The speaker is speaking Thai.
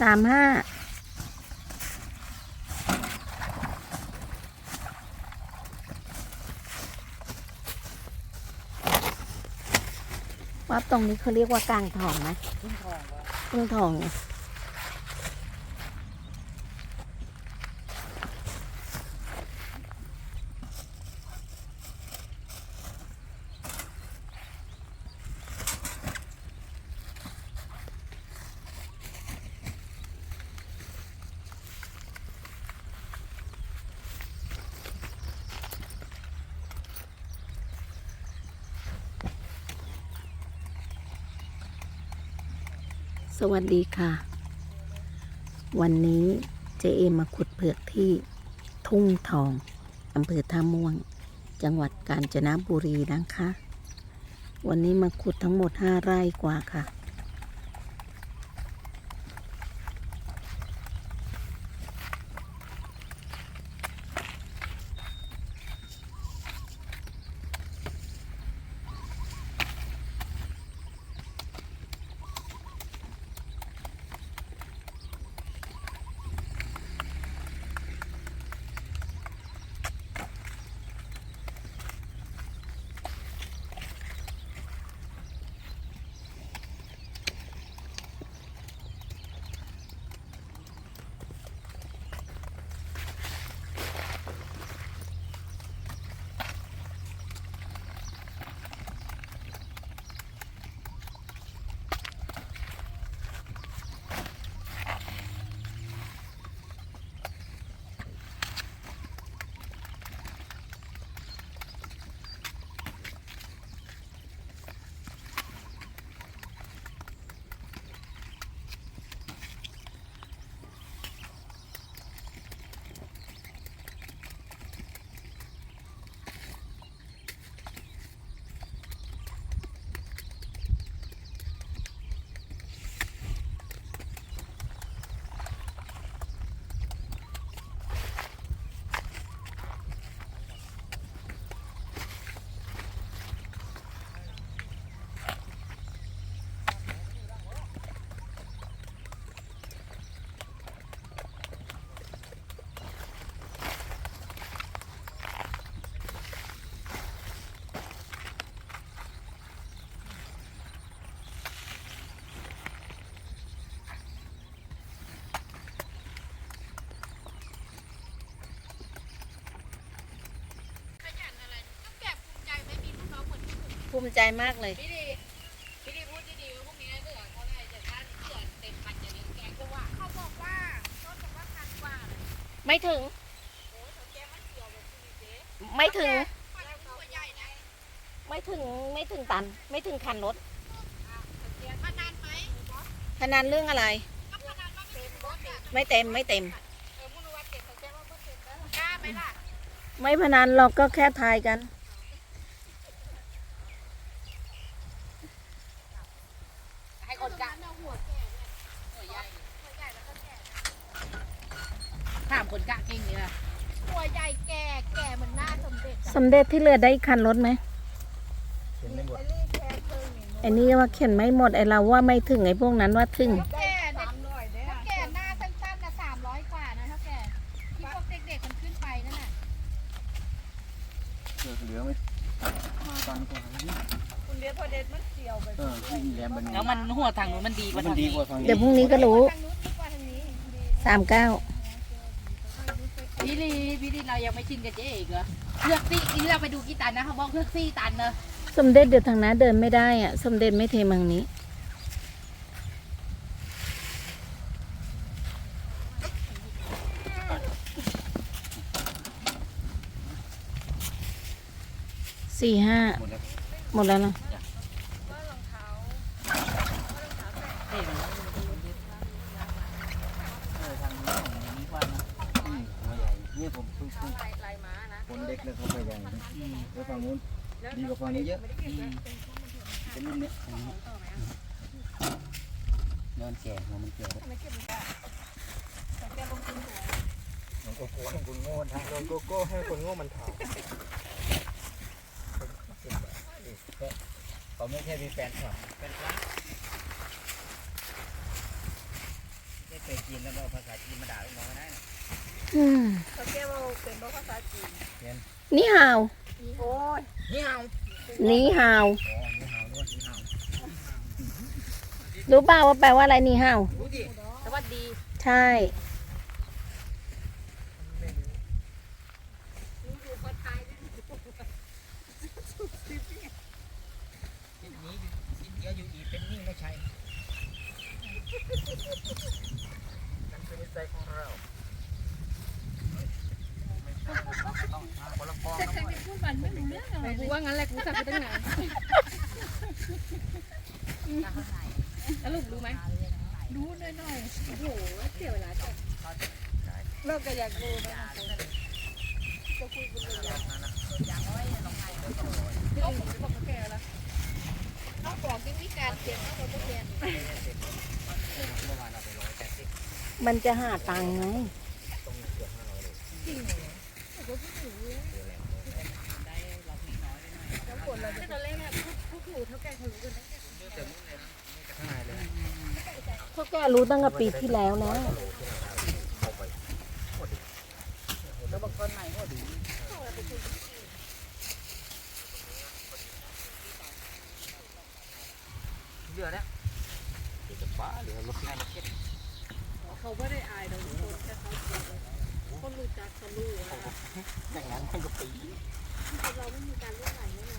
สามห้าว่าตรงนี้เขาเรียกว่ากลางทองไหมกลางทองกลางทอง สวัสดีค่ะ วันนี้เจเอมมาขุดเผือกที่ทุ่งทองอำเภอท่าม่วง จังหวัดกาญจนบุรีนะคะ วันนี้มาขุดทั้งหมด5ไร่กว่าค่ะ ภูมิใจมากเลย พี่ดีพี่ดีพูดดีๆว่าพวกนี้เหลือเท่าไหร่แต่ถ้าเหลือเต็มพันจะเลี้ยงแกงก็ว่าเขาบอกว่าต้นบอกว่าพันกว่าเลยไม่ถึง โอ้ยเขาแกมันเกี่ยวแบบคุณเจ๊ไม่ถึงปลาตัวใหญ่นะไม่ถึง ไม่ถึงตัน ไม่ถึงคันรถอะเขาแกพนันไหมพนันเรื่องอะไร ก็พนันว่าไม่เต็มรถอะไม่เต็ม ไม่เต็ม เออมุนวัดเต็มเขาแกว่าไม่เต็มแล้วกล้าไหมล่ะ ไม่พนันเราก็แค่ทายกัน ให้คนกล้าเอาหัวแก่เนี่ยหัวใหญ่หัวใหญ่แล้วก็แก่ ถามคนกะเก่งเนี่ยหัวใหญ่แก่แก่เหมือนหน้าสมเด็จอะสมเด็จที่เหลือได้อีกคันรถไหมไอ้ลี่แก่เคยเห็นไอ้นี่ว่าเข็นไม่หมดไอ้เราว่าไม่ถึงไอ้พวกนั้นว่าถึง แก่เด็กถ้าแก่หน้าสั้นๆนะสามร้อยกว่านะถ้าแก่ที่พวกเด็กๆมันขึ้นไปนั่นน่ะเหลือไม่ตันกว่านี้คุณเด็ดพอเด็ดมันเกี่ยวไปเออที่แหลมมันแล้วมันหัวทางนู้นมันดีกว่ามันทางดีนี้กว่าฝั่งนี้เดี๋ยวพรุ่งนี้ก็รู้ทางนู้นดีกว่าทางนี้ดีสามเก้า พี่ลีพี่ลีเรายังไม่ชินกับเจ๊อีกเหรอเลือกซี่ที่เราไปดูกี่ตันนะเขาบอกเลือกซี่ตันเนอะสมเด็จเดี๋ยวทางนั้นเดินไม่ได้อะ สมเด็จไม่เทมังนี้ สี่ห้าหมดแล้วหมดแล้วนะ เต็ม เออทางนี้ของนี้กว่านะอืมหัวใหญ่เนี่ยผมเพิ่งเพิ่งลายม้านะคนเล็กแล้วเขาไปใหญ่นะอืมแล้วฝั่งนู้นดีกว่าฝั่งนี้เยอะอืมเป็นรุ่นเนี้ยนอนแก่หัวมันแก่มันโกโก้ให้คนโง่ทางโดนโกโก้ให้คนโง่มันถามเขาไม่ใช่มีแฟนคลับแฟนคลับไม่เป็นจีนแล้วก็เอาภาษาจีนมาด่าลูกน้องก็ได้นะอืม เขาแก้ว่าเป็นภาษาจีนนี่ฮาวโอ้ยนี่เฮานี่ฮาวอ๋อนี่เฮาด้วยนี่เฮารู้เปล่าว่าแปลว่าอะไรนี่ฮาวรู้ดิสวัสดี ใช่ที่นี้ที่เดียวอยู่อีกเป็นนี่ไม่ใช่นั่นคือนิสัยของเรา กูว่างั้นแหละกูสั่งไปตั้งนานแล้วลูกรู้ไหมรู้หน่อยๆโอ้โหเสียเวลาจังเลิกก็อยากรู้นะจะคุยกันเลยเอาผมจะบอกเขาแก่แล้วเอาบอกที่วิการเขียนเอาบอกเขาแก่เมื่อวานมันจะหาตังค์ไงตรงนี้เกือบห้าร้อยเลยจริง ต่ก็พูดถึงเรื่องเรงเลยแล้วผลเราตอนแรกเนี่ยพวกหนูเท่าแก่เขารู้กันนะเจอมุ้งเลยนะนี่กับข้างในเลยเขาแกรู้ตั้งแต่ปีที่แล้วแล้วแล้วบางคนใหม่ก็ดีเดือดแล้วเดี๋ยวจะบ้าหลือรถแม่มาเช็ดเขาไม่ได้อายเราทุกคนแค่เขา คนรู้จักเขารู้ว่า อย่างนั้นมันก็ปี เราไม่มีการเลื่อนไหลแน่นอน